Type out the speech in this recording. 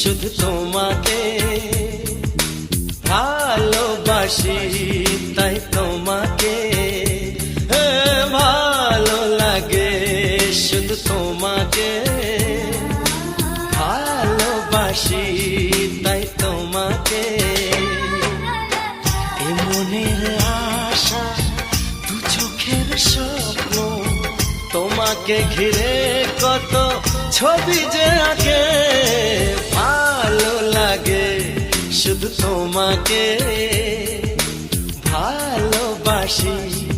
শুধু তোমাকে ভালোবাসি, তাই তোমাকে ভালো লাগে। শুধু তোমাকে ভালোবাসি, তাই তোমাকে এ মনের আশা, দু চোখের স্বপ্ন। তোমাকে ঘিরে কত ছবি যে আঁকে। শুধু তোমাকে ভালোবাসি।